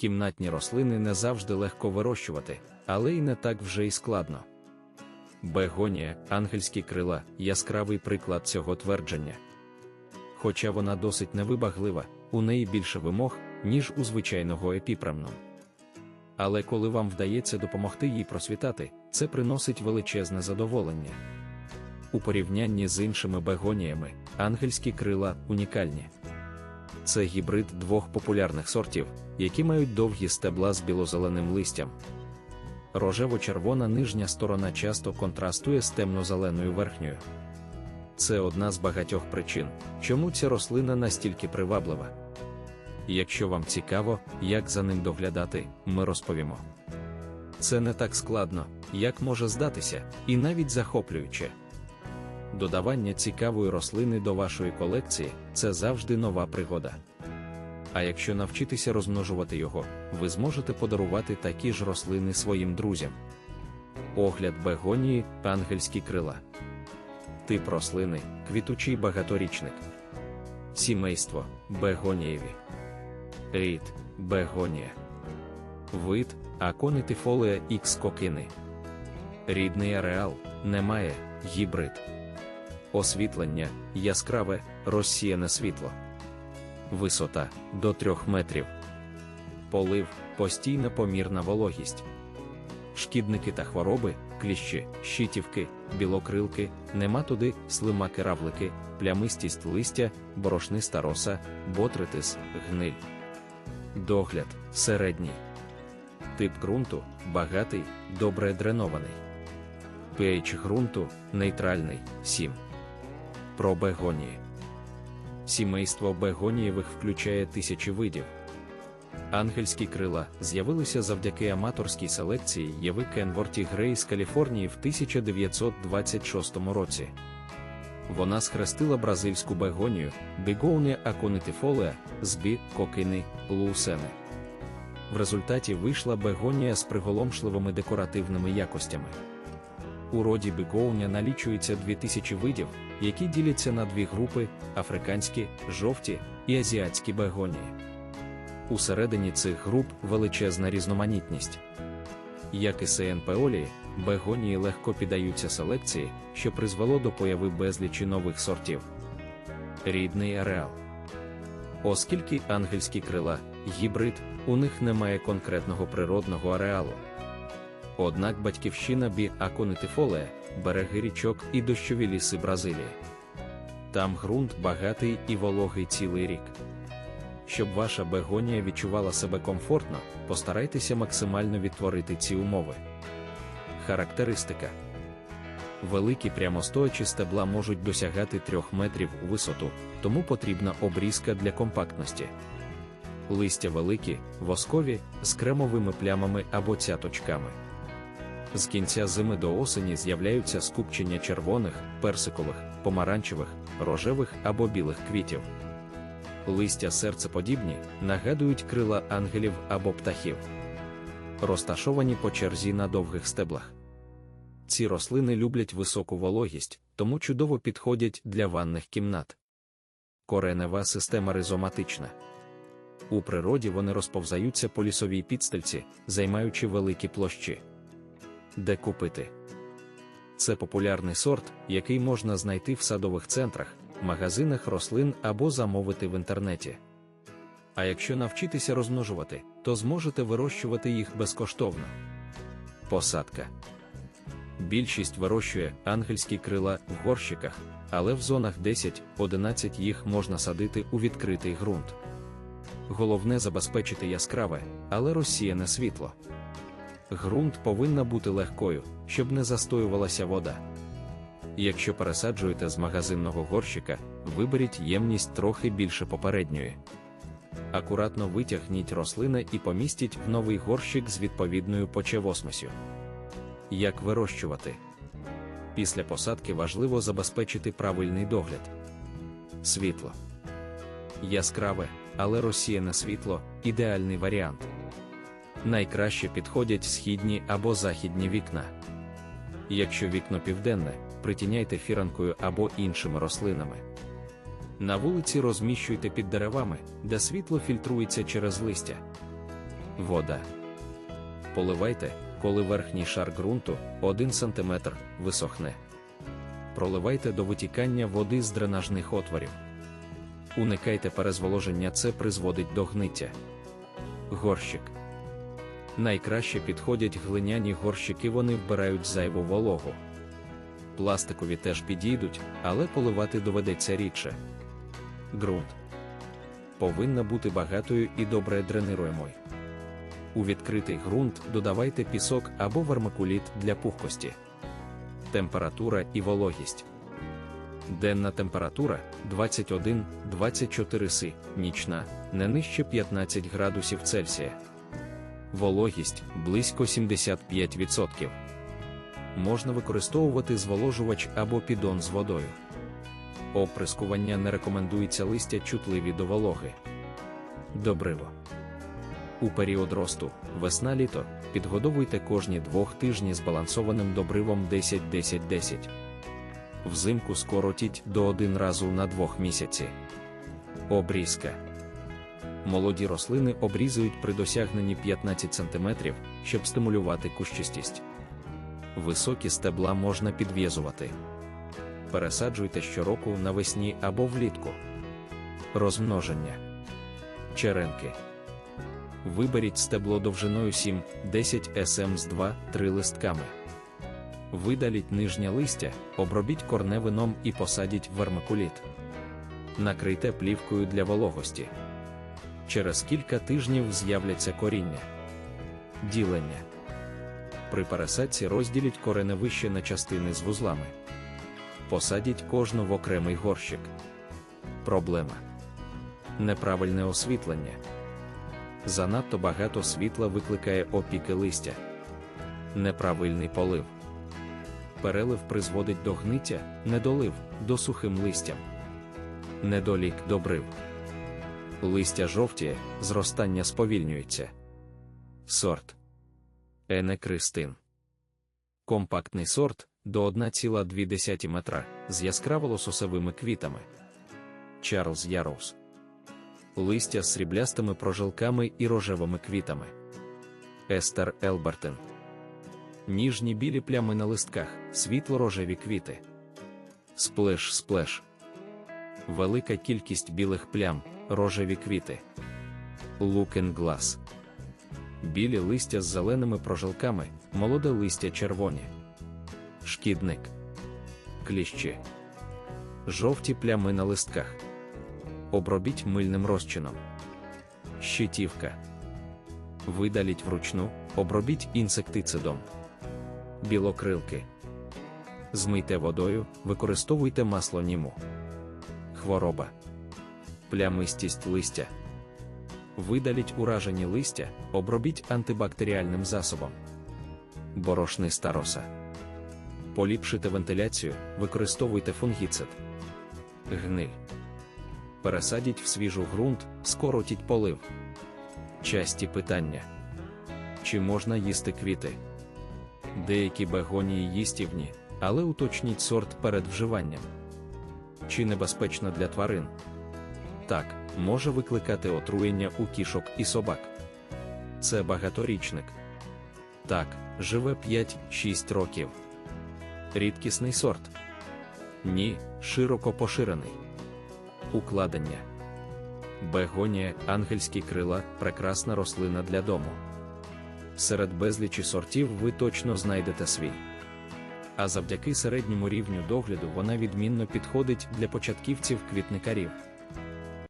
Кімнатні рослини не завжди легко вирощувати, але й не так вже й складно. Бегонія, ангельські крила яскравий приклад цього твердження. Хоча вона досить невибаглива, у неї більше вимог, ніж у звичайного епіпрамном. Але коли вам вдається допомогти їй просвітати, це приносить величезне задоволення. У порівнянні з іншими бегоніями, ангельські крила унікальні. Це гібрид двох популярних сортів, які мають довгі стебла з білозеленим листям. Рожево-червона нижня сторона часто контрастує з темно-зеленою верхньою. Це одна з багатьох причин, чому ця рослина настільки приваблива. Якщо вам цікаво, як за ним доглядати, ми розповімо. Це не так складно, як може здатися, і навіть захоплююче. Додавання цікавої рослини до вашої колекції це завжди нова пригода. А якщо навчитися розмножувати його, ви зможете подарувати такі ж рослини своїм друзям. Огляд бегонії, ангельські крила. Тип рослини, квітучий багаторічник. Сімейство бегонієві. Рід бегонія. Вид аконитифолія X кокини. Рідний ареал немає, гібрид. Освітлення яскраве, розсіяне світло. Висота до 3 метрів. Полив постійна помірна вологість. Шкідники та хвороби, кліщі, щитівки, білокрилки, нематоди, слимаки-равлики, плямистість листя, борошниста роса, ботритис, гниль. Догляд середній. Тип ґрунту багатий, добре дренований. pH ґрунту нейтральний 7. Про бегонії. Сімейство бегонієвих включає тисячі видів. Ангельські крила з'явилися завдяки аматорській селекції Єви Кенворті Грей з Каліфорнії в 1926 році. Вона схрестила бразильську бегонію Бігоуня аконитифолеа бі кокини лусени. В результаті вийшла бегонія з приголомшливими декоративними якостями. У роді бігоуня налічується 2000 видів, які діляться на дві групи: африканські, жовті і азіатські бегонії. Усередині цих груп величезна різноманітність. Як і СНПолії, бегонії легко піддаються селекції, що призвело до появи безлічі нових сортів. Рідний ареал. Оскільки ангельські крила гібрид, у них немає конкретного природного ареалу. Однак батьківщина бі аконитифоле, береги річок і дощові ліси Бразилії. Там ґрунт багатий і вологий цілий рік. Щоб ваша бегонія відчувала себе комфортно, постарайтеся максимально відтворити ці умови. Характеристика великі прямостоячі стебла можуть досягати 3 метрів у висоту, тому потрібна обрізка для компактності. Листя великі, воскові, з кремовими плямами або цяточками. З кінця зими до осені з'являються скупчення червоних, персикових, помаранчевих, рожевих або білих квітів. Листя серцеподібні нагадують крила ангелів або птахів, розташовані по черзі на довгих стеблах. Ці рослини люблять високу вологість, тому чудово підходять для ванних кімнат. Коренева система ризоматична. У природі вони розповзаються по лісовій підстельці, займаючи великі площі. Де купити? Це популярний сорт, який можна знайти в садових центрах, магазинах рослин або замовити в інтернеті. А якщо навчитися розмножувати, то зможете вирощувати їх безкоштовно. Посадка. Більшість вирощує ангельські крила в горщиках, але в зонах 10-11 їх можна садити у відкритий ґрунт. Головне забезпечити яскраве, але розсіяне світло. Ґрунт повинна бути легкою, щоб не застоювалася вода. Якщо пересаджуєте з магазинного горщика, виберіть ємність трохи більше попередньої. Акуратно витягніть рослини і помістіть в новий горщик з відповідною почевосмосю. Як вирощувати? Після посадки важливо забезпечити правильний догляд. Світло. Яскраве, але розсіяне світло ідеальний варіант. Найкраще підходять східні або західні вікна. Якщо вікно південне, притіняйте фіранкою або іншими рослинами. На вулиці розміщуйте під деревами, де світло фільтрується через листя. Вода. Поливайте, коли верхній шар ґрунту 1 см висохне. Проливайте до витікання води з дренажних отворів. Уникайте перезволоження, це призводить до гниття. Горщик. Найкраще підходять глиняні горщики, вони вбирають зайву вологу. Пластикові теж підійдуть, але поливати доведеться рідше. Ґрунт повинна бути багатою і добре дренируємою. У відкритий ґрунт додавайте пісок або вермикуліт для пухкості. Температура і вологість. Денна температура 21-24 С, нічна не нижче 15 градусів Цельсія. Вологість близько 75%. Можна використовувати зволожувач або підон з водою. Оприскування не рекомендується листя чутливі до вологи. Добриво. У період росту, весна-літо, підгодовуйте кожні двох тижні збалансованим добривом 10-10-10. Взимку скоротіть до один разу на двох місяці. Обрізка. Молоді рослини обрізують при досягненні 15 см, щоб стимулювати кущистість. Високі стебла можна підв'язувати. Пересаджуйте щороку навесні або влітку. Розмноження. Черенки. Виберіть стебло довжиною 7-10 см з 2-3 листками. Видаліть нижнє листя, обробіть корневином і посадіть вермикуліт. Накрийте плівкою для вологості. Через кілька тижнів з'являться коріння. Ділення. При пересадці розділіть кореневище на частини з вузлами. Посадіть кожну в окремий горщик. Проблема. Неправильне освітлення. Занадто багато світла викликає опіки листя. Неправильний полив. Перелив призводить до гниття, недолив до сухим листям. Недолік добрив. Листя жовтіє, зростання сповільнюється. Сорт Енекристин. Компактний сорт до 1,2 метра з яскраво лососовими квітами. Чарльз Яроус. Листя з сріблястими прожилками і рожевими квітами. Естер Елбертен. Ніжні білі плями на листках, світло-рожеві квіти. Сплеш сплеш. Велика кількість білих плям, рожеві квіти. Лукен глас. Білі листя з зеленими прожилками, молоде листя червоні. Шкідник. Кліщі. Жовті плями на листках. Обробіть мильним розчином. Щитівка. Видаліть вручну, обробіть інсектицидом. Білокрилки. Змийте водою, використовуйте масло німу. Хвороба. Плямистість листя. Видаліть уражені листя, обробіть антибактеріальним засобом. Борошни староса. Поліпшити вентиляцію, використовуйте фунгіцид. Гниль. Пересадіть в свіжу ґрунт, скоротіть полив. Часті питання. Чи можна їсти квіти? Деякі бегонії їстівні, але уточніть сорт перед вживанням. Чи небезпечно для тварин? Так, може викликати отруєння у кішок і собак. Це багаторічник. Так, живе 5-6 років. Рідкісний сорт. Ні, широко поширений. Укладення. Бегонія, ангельські крила прекрасна рослина для дому. Серед безлічі сортів ви точно знайдете свій. А завдяки середньому рівню догляду вона відмінно підходить для початківців квітникарів.